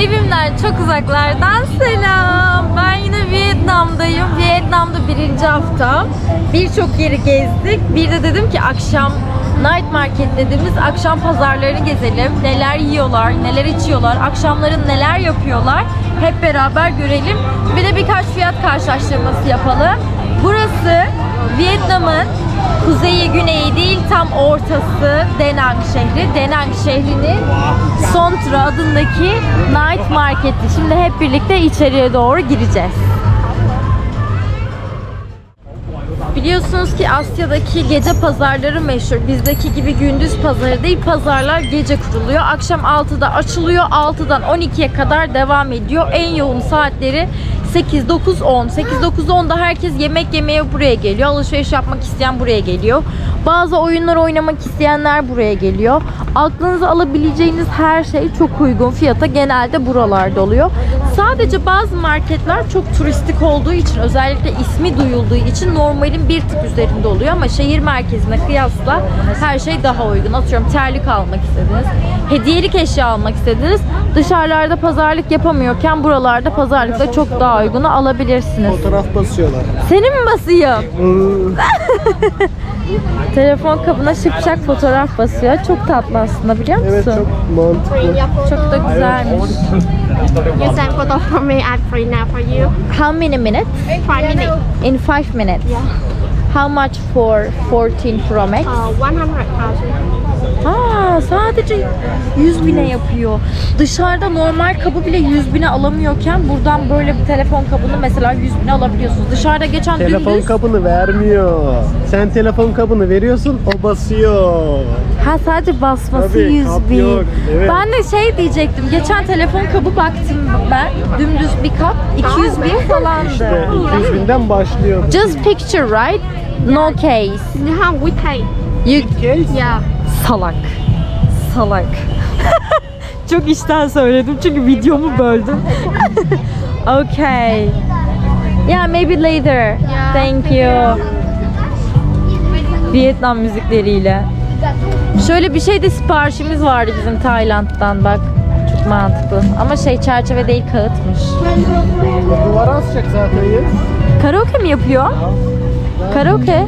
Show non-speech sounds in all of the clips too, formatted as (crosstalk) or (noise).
Evimden çok uzaklardan selam. Ben yine Vietnam'dayım. Vietnam'da birinci hafta. Birçok yeri gezdik. Bir de dedim ki akşam night market dediğimiz akşam pazarlarını gezelim. Neler yiyorlar, neler içiyorlar, akşamların neler yapıyorlar. Hep beraber görelim. Bir de birkaç fiyat karşılaştırması yapalım. Burası Vietnam'ın kuzeyi güneyi değil tam ortası Denang şehri. Denang şehrinin Sontra adındaki night marketi. Şimdi hep birlikte içeriye doğru gireceğiz. Biliyorsunuz ki Asya'daki gece pazarları meşhur. Bizdeki gibi gündüz pazarı değil, pazarlar gece kuruluyor. Akşam 6'da açılıyor, 6'dan 12'ye kadar devam ediyor. En yoğun saatleri 8, 9, 10. 8, 9, 10'da herkes yemek yemeye buraya geliyor. Alışveriş yapmak isteyen buraya geliyor. Bazı oyunlar oynamak isteyenler buraya geliyor. Aklınıza alabileceğiniz her şey çok uygun fiyata genelde buralarda oluyor. Sadece bazı marketler çok turistik olduğu için özellikle ismi duyulduğu için normalin bir tık üzerinde oluyor ama şehir merkezine kıyasla her şey daha uygun. Atıyorum terlik almak istediniz, hediyelik eşya almak istediniz. Dışarılarda pazarlık yapamıyorken buralarda pazarlıkta çok daha uygunu alabilirsiniz. Fotoğraf basıyorlar. Seni mi basayım? (laughs) Telefon kabına şıpşak fotoğraf basıyor. Çok tatlı aslında biliyor musun? evet çok mantıklı. Çok da güzelmiş. You send photo for me and free now for you. How many minutes? Five minutes. In 5 minutes. How much for 14 Pro Max? Uh, 100,000. Aa, sadece 100 bine yapıyor. Dışarıda normal kabı bile 100 bine alamıyorken buradan böyle bir telefon kabını mesela 100 bine alabiliyorsunuz. Dışarıda geçen Telefon dümdüz... kabını vermiyor. Sen telefon kabını veriyorsun, o basıyor. Ha sadece basması Tabii, 100 kap bin. yok, evet. Ben de şey diyecektim. Geçen telefon kabı baktım ben. Dümdüz bir kap 200 bin falandı. İşte 200 binden başlıyor. Just picture right? No case. No, we pay. You Case. Yeah. Salak. Salak. (laughs) Çok işten söyledim çünkü videomu böldüm. (laughs) okay. Yeah, maybe later. Thank you. Vietnam müzikleriyle. Şöyle bir şey de siparişimiz vardı bizim Tayland'dan bak. Çok mantıklı. Ama şey çerçeve değil kağıtmış. Duvara asacak zaten. Karaoke mi yapıyor? Karaoke.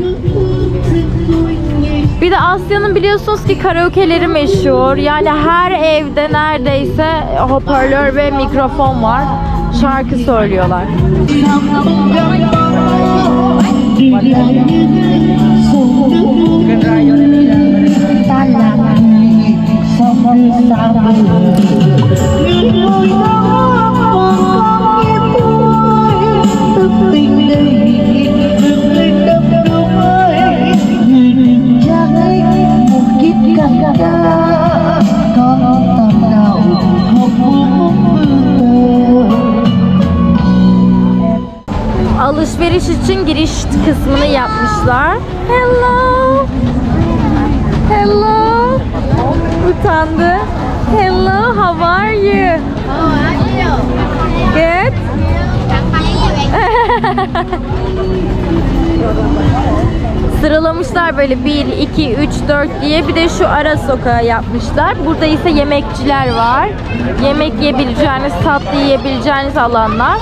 Bir de Asya'nın biliyorsunuz ki karaoke'leri meşhur. Yani her evde neredeyse hoparlör ve mikrofon var. Şarkı söylüyorlar. Sıralamışlar böyle 1, 2, 3, 4 diye bir de şu ara sokağı yapmışlar. Burada ise yemekçiler var. Yemek yiyebileceğiniz, tatlı yiyebileceğiniz alanlar.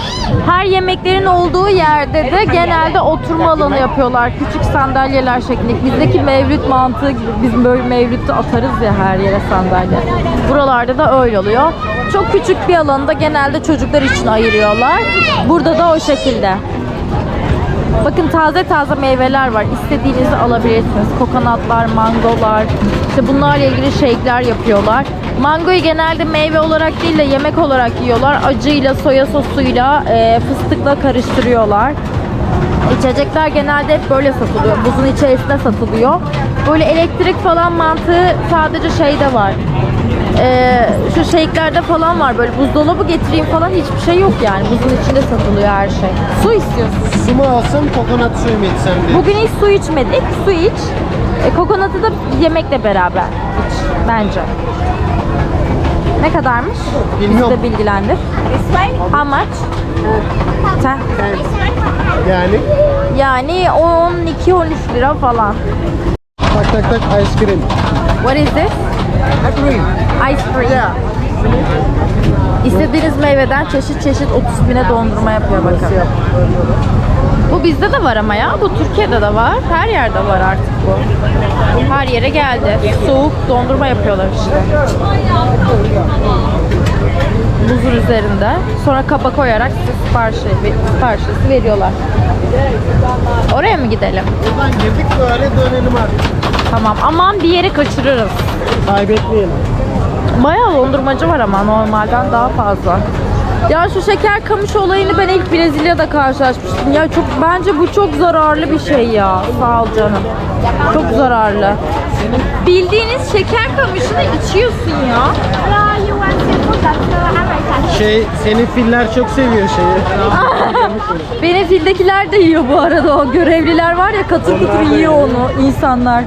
Her yemeklerin olduğu yerde de genelde oturma alanı yapıyorlar. Küçük sandalyeler şeklinde. Bizdeki mevlüt mantığı gibi biz böyle mevlütü atarız ya her yere sandalye. Buralarda da öyle oluyor. Çok küçük bir alanı da genelde çocuklar için ayırıyorlar. Burada da o şekilde. Bakın taze taze meyveler var. İstediğinizi alabilirsiniz. Kokonatlar, mangolar. İşte bunlarla ilgili shake'ler yapıyorlar. Mangoyu genelde meyve olarak değil de yemek olarak yiyorlar. Acıyla, soya sosuyla, e, fıstıkla karıştırıyorlar. İçecekler genelde hep böyle satılıyor. Buzun içerisinde satılıyor. Böyle elektrik falan mantığı sadece şeyde var. Ee, şu shake'lerde falan var böyle buzdolabı getireyim falan hiçbir şey yok yani. Buzun içinde satılıyor her şey. Su istiyorsun. Su mu alsam, kokonat suyu mu içsem diye. Bugün hiç su içmedik. Su iç. E, kokonatı da yemekle beraber iç bence. Ne kadarmış? Bilmiyorum. Bizi de bilgilendir. How much? Sen? Yani Yani 12-13 lira falan. tak tak tak ice cream. What is this? Ice cream. Ice cream. İstediğiniz meyveden çeşit çeşit 30 bine dondurma yapıyor bakın. Bu bizde de var ama ya. Bu Türkiye'de de var. Her yerde var artık bu. Her yere geldi. Soğuk dondurma yapıyorlar işte. Buzun üzerinde. Sonra kaba koyarak size sipariş, siparişi veriyorlar. Oraya mı gidelim? Buradan girdik böyle dönelim artık. Tamam. Aman bir yeri kaçırırız. Kaybetmeyelim. Bayağı dondurmacı var ama normalden daha fazla. Ya şu şeker kamış olayını ben ilk Brezilya'da karşılaşmıştım. Ya çok bence bu çok zararlı bir şey ya. Sağ ol canım. Çok zararlı. Bildiğiniz şeker kamışını içiyorsun ya. Alright, Şey, senin filler çok seviyor şeyi. (laughs) Benim fildekiler de yiyor bu arada o görevliler var ya katır katır yiyor onu insanlar.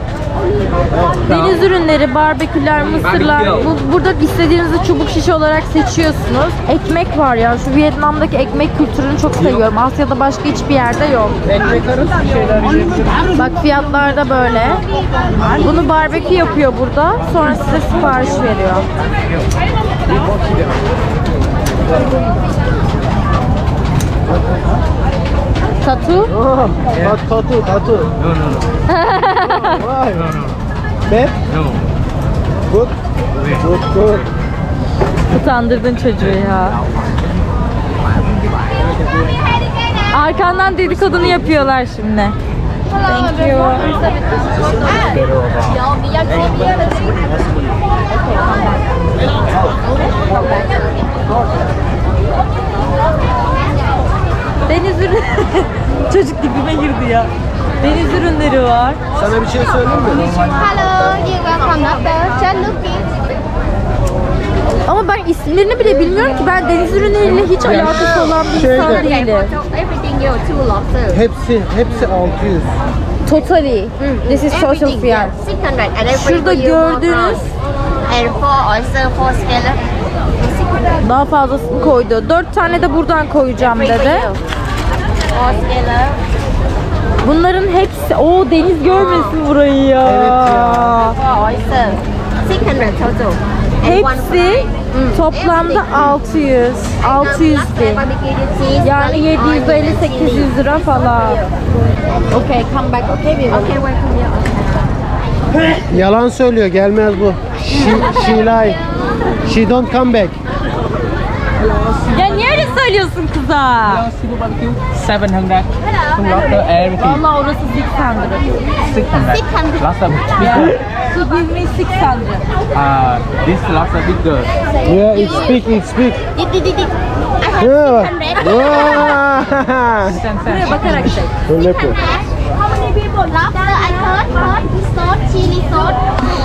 Deniz ürünleri, barbeküler, mısırlar. Bu, burada istediğinizi çubuk şişe olarak seçiyorsunuz. Ekmek var ya. Şu Vietnam'daki ekmek kültürünü çok seviyorum. Asya'da başka hiçbir yerde yok. Ekmek arası şeyler. Bak fiyatlar da böyle. Bunu barbekü yapıyor burada. Sonra size sipariş veriyor. Tatu. Oh, bak tatu, tatu. No, no, no. Vay. No, no, no. Bad? No. Good? Good, good. Utandırdın çocuğu ya. Arkandan dedikodunu yapıyorlar şimdi. Thank you. Deniz ürünü... (laughs) Çocuk dibime girdi ya. Deniz ürünleri var. Sana bir şey söyleyeyim mi? Hello, you welcome. Just looking. Ama ben isimlerini bile bilmiyorum ki. Ben deniz ürünleriyle hiç alakası olan bir Şeyde- insan değilim. Everything you two lobster. Hepsi, hepsi 600. Totally. This is social Everything, fiyat. yeah. 600 and bring Şurada you more gördüğünüz. And four oyster, four scallop. 600. daha fazlasını koydu. Dört tane de buradan koyacağım dedi. Bunların hepsi... o deniz görmesin burayı ya. Evet ya. Four oyster. 600 total. And one Hepsi toplamda 600. 600 di. Yani 750-800 lira falan. Okay, come back. Okay, we will. Okay, welcome you. Yalan söylüyor, gelmez bu. She, she lie. She don't come back. Ya niye söylüyorsun kıza? Seafood barbecue, 700. Some lobster, everything. Vallahi orası 600. 600. 600. Lobster bigger. She give me 600. Uh, this lobster bigger. Yeah, it speak, it speak. Did, did, did, did. I Yeah. have 600. Wow. Buraya bakarak şey. Öyle yapıyor. How many people? Lobster, I heard, heard, sauce, chili sauce.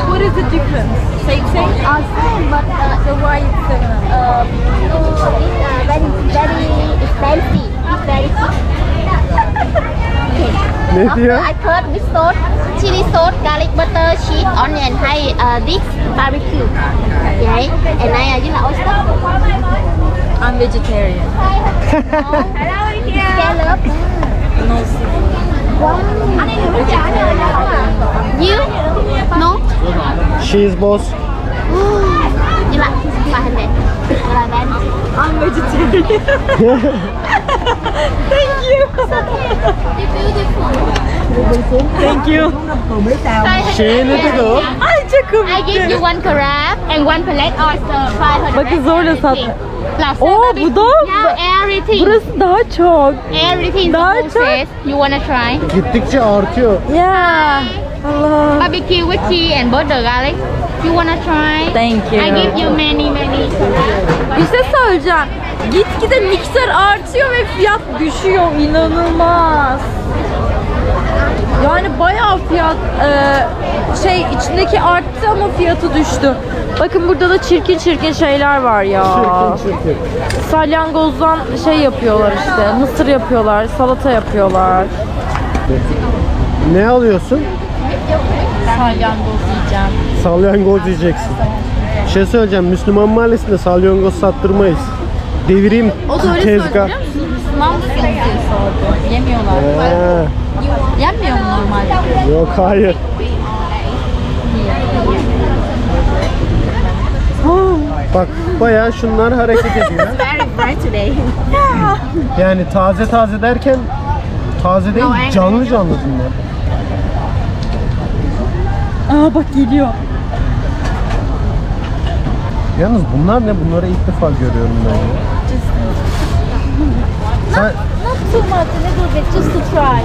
What is the difference? Same thing? Uh, same, but uh, So why it's 700? uh, no, it's uh, very, very expensive. It's very cheap. Ne Lobster. I heard with sauce, chili sauce, garlic butter, cheese, onion, hay, uh, this barbecue. Okay, and I uh, you like oyster? I'm vegetarian. (laughs) Hello, Scallop. No seafood. You? No? She is boss. You like 500? I'm vegetarian. (laughs) Thank you. Thank you. Şey ne dedi o? Ay çok I give you one crab and one plate oyster. 500. Bakın zorla sat. Lobster Oo, bu da- Yeah, everything. Burası daha çok. Everything Daha the çok-. You wanna try? Gittikçe artıyor. Ya. Allah. Barbecue with cheese and butter garlic. You wanna try? Thank you. I give you many many. Bir şey söyleyeceğim. Gitgide miktar artıyor ve fiyat düşüyor. İnanılmaz. Yani bayağı fiyat e, şey içindeki arttı ama fiyatı düştü. Bakın burada da çirkin çirkin şeyler var ya. Çirkin çirkin. Salyangozdan şey yapıyorlar işte. Mısır yapıyorlar, salata yapıyorlar. Ne alıyorsun? Salyangoz yiyeceğim. Salyangoz yiyeceksin. Bir şey söyleyeceğim. Müslüman mahallesinde salyangoz sattırmayız. Devireyim O da öyle tezgah. söylüyor musunuz? Müslüman mısınız diye sordu. Yemiyorlar. Ee, Yenmiyor mu normalde? yok hayır. Bak bayağı şunlar hareket ediyor. Very bright today. (laughs) Yani taze taze derken taze değil canlı canlı bunlar. Aa bak geliyor. Yalnız bunlar ne? Bunları ilk defa görüyorum ben ya. Sen, Not too much, a little bit, just to try.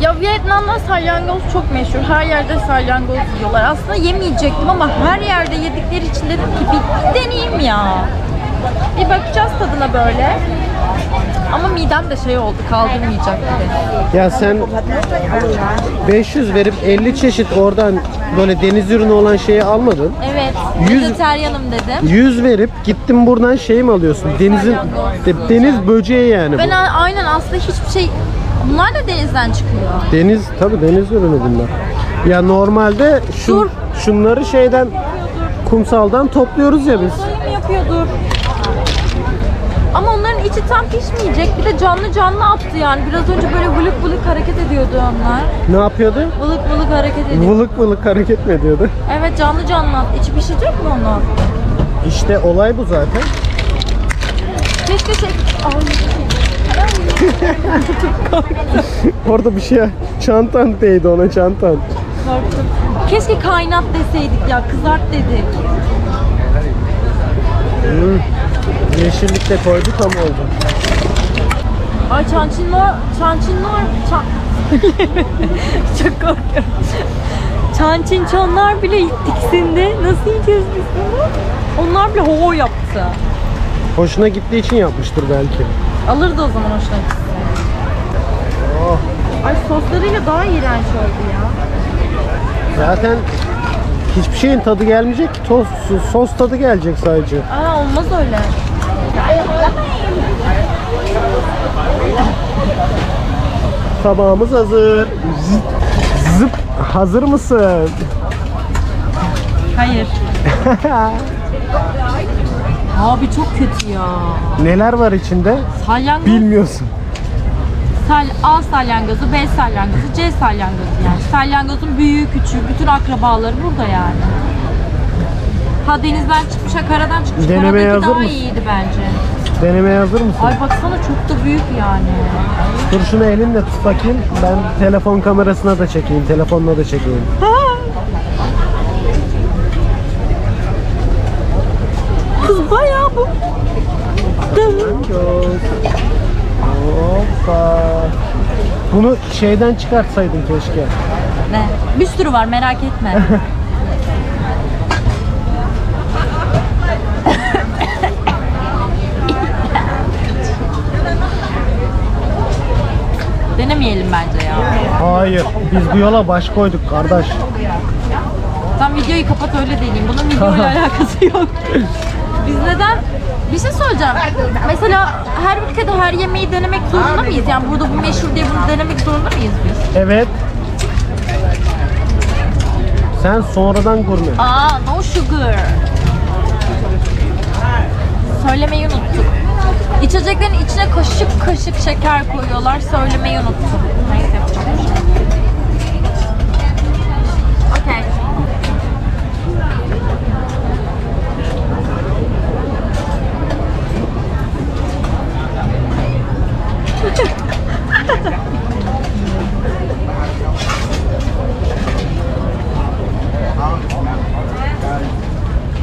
Ya Vietnam'da salyangoz çok meşhur. Her yerde salyangoz yiyorlar. Aslında yemeyecektim ama her yerde yedikleri için dedim ki bir, bir deneyeyim ya. Bir bakacağız tadına böyle. Ama midem de şey oldu, kaldırmayacak gibi. ya sen 500 verip 50 çeşit oradan böyle deniz ürünü olan şeyi almadın. Evet, Yüz- vejeteryanım dedim. 100 verip gittin buradan şey mi alıyorsun? Denizin de- deniz böceği yani bu. Ben a- aynen aslında hiçbir şey... Bunlar da denizden çıkıyor. Deniz tabi deniz ürünü bunlar. Ya normalde şu Dur. şunları şeyden kumsaldan topluyoruz ya biz. Dayım yapıyordur. Ama onların içi tam pişmeyecek. Bir de canlı canlı attı yani. Biraz önce böyle vılık vılık hareket ediyordu onlar. Ne yapıyordu? Vılık vılık hareket ediyor. Vılık vılık hareket mi ediyordu? Evet canlı canlı attı. İçi pişecek mi onun? İşte olay bu zaten. Keşke şey... (laughs) Orada bir şey çantan değdi ona çantan. Korktum. Keşke kaynat deseydik ya. Kızart dedik. Yeşillik de koydu tam oldu. Ay çançinler... Çançinler... Çan... (laughs) Çok korkuyorum. Çançinçonlar bile tiksindi. Nasıl yiyeceğiz biz bunu? Onlar bile ho yaptı. Hoşuna gittiği için yapmıştır belki. Alırdı o zaman hoşuna gitse. Oh. Ay soslarıyla daha iğrenç oldu ya. Zaten hiçbir şeyin tadı gelmeyecek ki. Tos, sos tadı gelecek sadece. Aa olmaz öyle. Tabağımız hazır. Zıp, zıp. Hazır mısın? Hayır. (laughs) Abi çok kötü ya. Neler var içinde? Salyangoz, Bilmiyorsun. Sal, A salyangozu, B salyangozu, C salyangozu yani. Salyangozun büyüğü, küçüğü, bütün akrabaları burada yani. Ha denizden çıkmış, ha karadan çıkmış. Denemeye Karadaki hazır daha mısın? iyiydi bence. Denemeye hazır mısın? Ay baksana çok da büyük yani. Dur şunu elinle tut bakayım. Ben telefon kamerasına da çekeyim. Telefonla da çekeyim. Kız bayağı bu. Hoppa. Bunu şeyden çıkartsaydın keşke. Ne? Bir sürü var merak etme. (laughs) Denemeyelim bence ya. Hayır. Biz bu yola baş koyduk kardeş. Tam videoyu kapat öyle deneyeyim. Bunun (laughs) videoyla alakası yok. (laughs) Biz neden? Bir şey söyleyeceğim. Mesela her ülkede her yemeği denemek zorunda mıyız? Yani burada bu meşhur diye bunu denemek zorunda mıyız biz? Evet. Sen sonradan gurme. Aa, no sugar. Söylemeyi unuttuk. İçeceklerin içine kaşık kaşık şeker koyuyorlar. Söylemeyi unuttum. Neyse yapacağım. bir şey yok. Okey.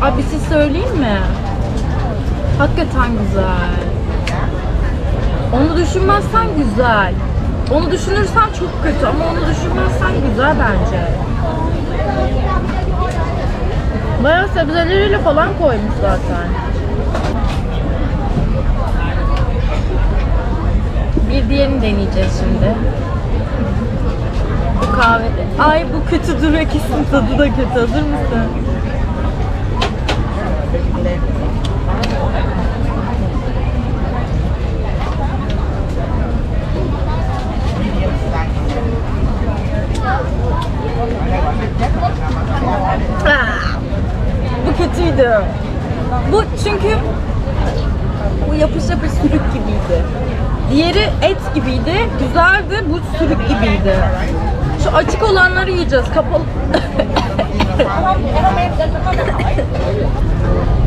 Abi bir şey söyleyeyim mi? Hakikaten güzel. Onu düşünmezsen güzel. Onu düşünürsen çok kötü ama onu düşünmezsen güzel bence. Bayağı sebzeleriyle falan koymuş zaten. Bir diğerini deneyeceğiz şimdi. Bu kahve. Ay bu kötü dur ikisinin tadı da kötü. Hazır mısın? Ah! Bu kötüydü. Bu çünkü bu yapış yapış sürük gibiydi. Diğeri et gibiydi. Güzeldi. Bu sürük gibiydi. Şu açık olanları yiyeceğiz. Kapalı.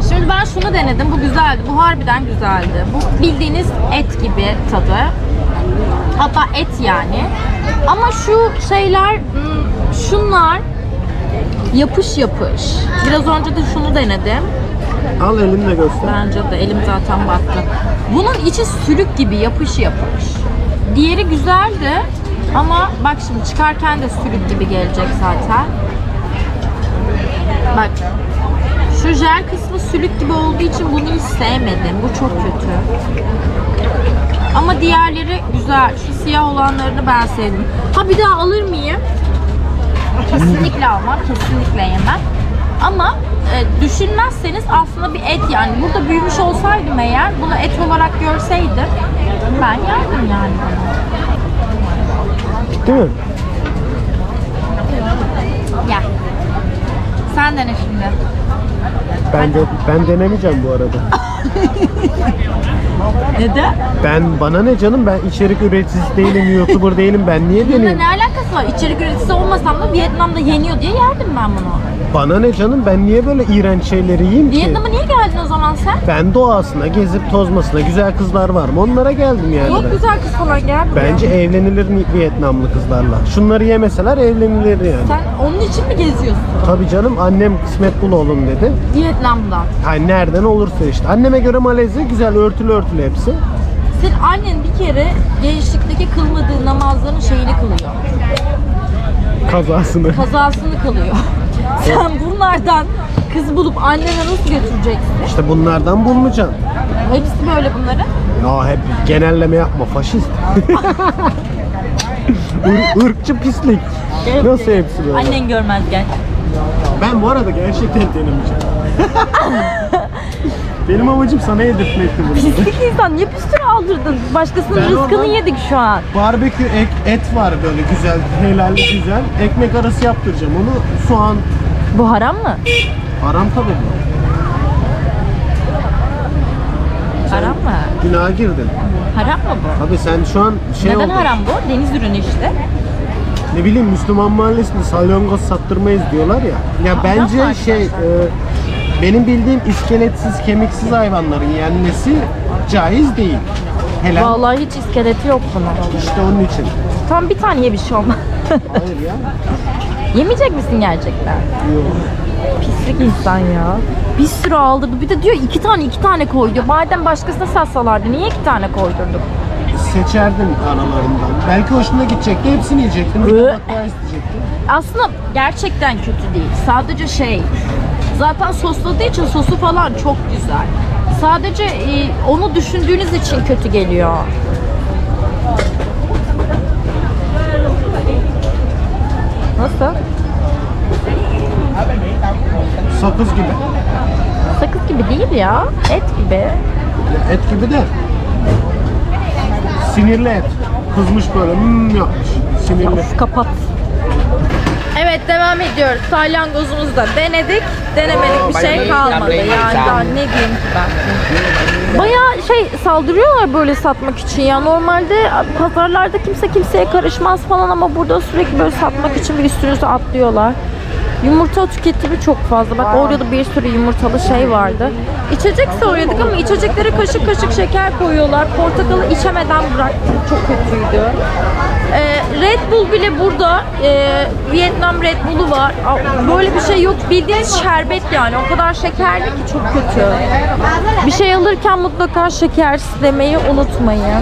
Şimdi ben şunu denedim. Bu güzeldi. Bu harbiden güzeldi. Bu bildiğiniz et gibi tadı. Hatta et yani. Ama şu şeyler, hmm, şunlar yapış yapış. Biraz önce de şunu denedim. Al elinle göster. Bence de elim zaten battı. Bunun içi sülük gibi yapış yapış. Diğeri güzeldi ama bak şimdi çıkarken de sülük gibi gelecek zaten. Bak şu jel kısmı sülük gibi olduğu için bunu hiç sevmedim. Bu çok kötü. Ama diğerleri güzel. Şu siyah olanlarını ben sevdim. Ha bir daha alır mıyım? Kesinlikle almam. Kesinlikle yemem. Ama e, düşünmezseniz aslında bir et yani. Burada büyümüş olsaydım eğer bunu et olarak görseydim ben yerdim yani. Değil mi? Gel. Sen dene şimdi. Ben de ben denemeyeceğim bu arada. Neden? Ben bana ne canım ben içerik üreticisi değilim, YouTuber değilim. Ben niye Bununla deneyeyim? ne alakası var? İçerik üreticisi olmasam da Vietnam'da yeniyor diye yerdim ben bunu. Bana ne canım ben niye böyle iğrenç şeyleri yiyeyim ki? Vietnam'a niye geldin o zaman sen? Ben doğasına, gezip tozmasına, güzel kızlar var mı? Onlara geldim yani Yok ben. güzel kız falan gel buraya. Bence evlenilir Ni- Vietnamlı kızlarla. Şunları yemeseler evlenilir yani. Sen onun için mi geziyorsun? Tabii canım annem kısmet bul oğlum dedi. Vietnam'da. Hani nereden olursa işte. Anneme göre Malezya güzel örtülü örtülü hepsi. Senin annen bir kere gençlikteki kılmadığı namazların şeyini kılıyor. Kazasını. Kazasını kılıyor. (laughs) Sen bunlardan kız bulup annene nasıl götüreceksin? İşte bunlardan bulmayacaksın. Hepsi böyle bunların. Ya hep genelleme yapma faşist. (laughs) Ir, ırkçı pislik. Nasıl hepsi böyle? Annen görmez gel. Ben bu arada gerçekten denemeyeceğim. (laughs) Benim amacım sana yedirtmekti bunu. Pislik insan niye bir sürü aldırdın? Başkasının Ben rızkını oradan- yedik şu an. Barbekü ek, et var böyle güzel, helalli güzel. Ekmek arası yaptıracağım onu. Soğan Bu haram mı? haram tabii bu. Haram mı? Günaha girdin. Haram mı bu? Abi sen şu an şey Neden oldun. haram bu? Deniz ürünü işte. Ne bileyim Müslüman mahallesinde salyangoz sattırmayız diyorlar ya. Ya Haram bence mı şey e, benim bildiğim iskeletsiz, kemiksiz hayvanların yenmesi caiz değil. Helal. Vallahi hiç iskeleti yok bunun. İşte onun için. Tam bir tane ye bir şey olmaz. Hayır ya. Yemeyecek misin gerçekten? Yok. Pislik insan ya. Bir sürü aldırdı. Bir de diyor iki tane iki tane koy diyor. Madem başkasına satsalardı niye iki tane koydurduk? Seçerdin aralarından. Belki hoşuna gidecekti. Hepsini yiyecektin. Bir Ö. tabak daha isteyecektin. Aslında gerçekten kötü değil. Sadece şey zaten sosladığı için sosu falan çok güzel. Sadece e, onu düşündüğünüz için kötü geliyor. Nasıl? Sakız gibi. Sakız gibi değil ya. Et gibi. Ya Et gibi de. Sinirli et. Kızmış böyle hmm yapmış. Sinirli. Of, kapat. Evet devam ediyoruz. Salyangozumuzu da denedik. Denemedik bir şey kalmadı. Yani daha ne diyeyim ki ben. Bayağı şey saldırıyorlar böyle satmak için ya. Normalde pazarlarda kimse kimseye karışmaz falan ama burada sürekli böyle satmak için bir üstünüze atlıyorlar. Yumurta tüketimi çok fazla. Bak orada da bir sürü yumurtalı şey vardı. İçecek söyledik ama içeceklere kaşık kaşık şeker koyuyorlar. Portakalı içemeden bıraktım. Çok kötüydü. Ee, Red Bull bile burada. Ee, Vietnam Red Bull'u var. Böyle bir şey yok. Bildiğiniz şerbet yani. O kadar şekerli ki çok kötü. Bir şey alırken mutlaka şekersiz demeyi unutmayın.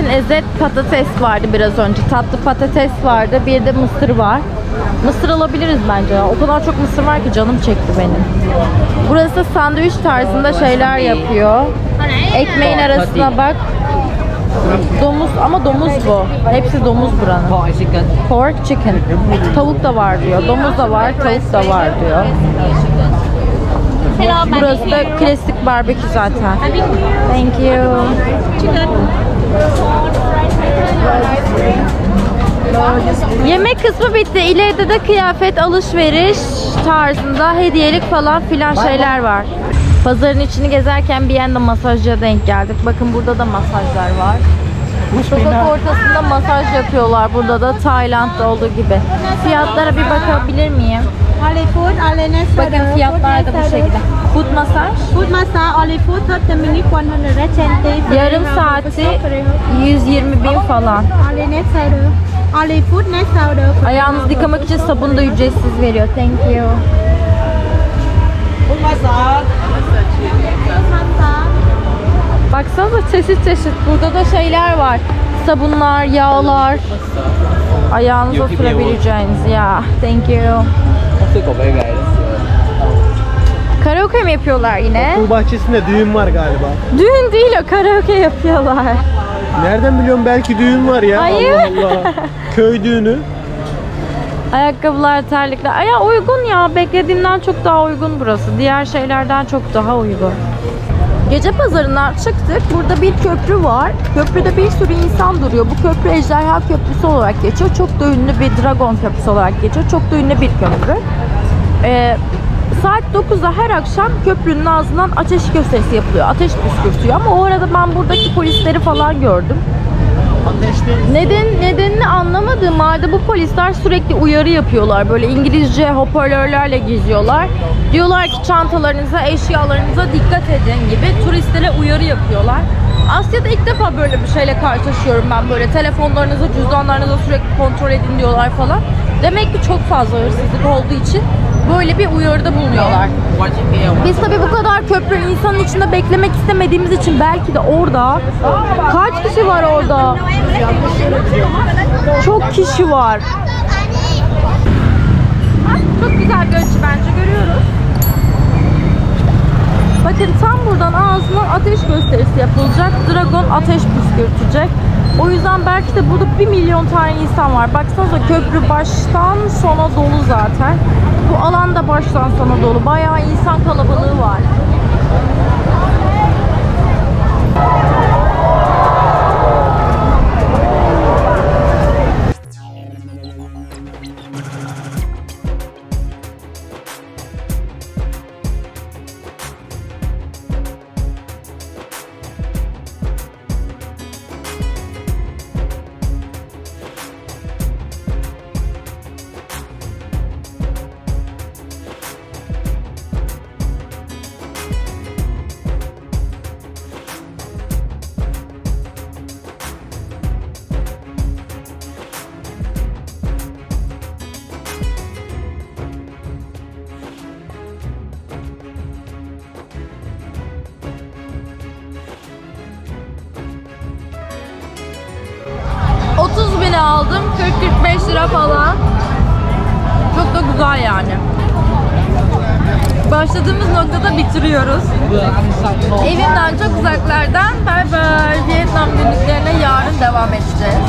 Yakın ezet patates vardı biraz önce. Tatlı patates vardı. Bir de mısır var. Mısır alabiliriz bence ya. O kadar çok mısır var ki canım çekti benim. Burası da sandviç tarzında şeyler yapıyor. Ekmeğin arasına bak. Domuz ama domuz bu. Hepsi domuz buranın. Pork chicken. Tavuk da var diyor. Domuz da var, tavuk da var diyor. Burası da klasik barbekü zaten. Thank you. Yemek kısmı bitti. İleride de kıyafet, alışveriş tarzında hediyelik falan filan şeyler var. Pazarın içini gezerken bir yanda masajcıya denk geldik. Bakın burada da masajlar var. Sokak ortasında masaj yapıyorlar. Burada da Tayland'da olduğu gibi. Fiyatlara bir bakabilir miyim? Olive food, olive nest Bakın fiyatlar da bu şekilde. Foot masaj. Food massage, olive food 30 minutes 120. Yarım saati 120 bin falan. Olive powder. Olive food powder. Ayağınızı yıkamak için sabun da ücretsiz veriyor. Thank you. Baksanıza çeşit çeşit. Burada da şeyler var. Sabunlar, yağlar. Ayağınıza sürebileceğiniz ya. Thank you. Karaoke mi yapıyorlar yine? Bu bahçesinde düğün var galiba. Düğün değil o karaoke yapıyorlar. Nereden biliyorum belki düğün var ya. Hayır. Allah Allah. Köy düğünü. Ayakkabılar, terlikler. Aya uygun ya. Beklediğimden çok daha uygun burası. Diğer şeylerden çok daha uygun. Gece pazarından çıktık. Burada bir köprü var. Köprüde bir sürü insan duruyor. Bu köprü Ejderha Köprüsü olarak geçiyor. Çok da ünlü bir Dragon Köprüsü olarak geçiyor. Çok da ünlü bir köprü. Ee, saat 9'da her akşam köprünün ağzından ateş gösterisi yapılıyor. Ateş püskürtüyor ama o arada ben buradaki polisleri falan gördüm. Ateşte Neden nedenini anlamadığım halde bu polisler sürekli uyarı yapıyorlar. Böyle İngilizce hoparlörlerle geziyorlar. Diyorlar ki çantalarınıza, eşyalarınıza dikkat edin gibi turistlere uyarı yapıyorlar. Asya'da ilk defa böyle bir şeyle karşılaşıyorum ben böyle telefonlarınızı, cüzdanlarınızı sürekli kontrol edin diyorlar falan. Demek ki çok fazla hırsızlık olduğu için böyle bir uyarıda bulunuyorlar. Biz tabii bu kadar köprü insanın içinde beklemek istemediğimiz için belki de orada kaç kişi var orada? Çok kişi var. Çok güzel bir açı bence görüyoruz. Bakın tam buradan ağzından ateş gösterisi yapılacak. Püskürtecek. O yüzden belki de burada bir milyon tane insan var. Baksanıza köprü baştan sona dolu zaten. Bu alan da baştan sona dolu. Bayağı insan kalabalığı var. 40-45 lira falan. Çok da güzel yani. Başladığımız noktada bitiriyoruz. Evimden çok uzaklardan bay bay. Vietnam günlüklerine yarın devam edeceğiz.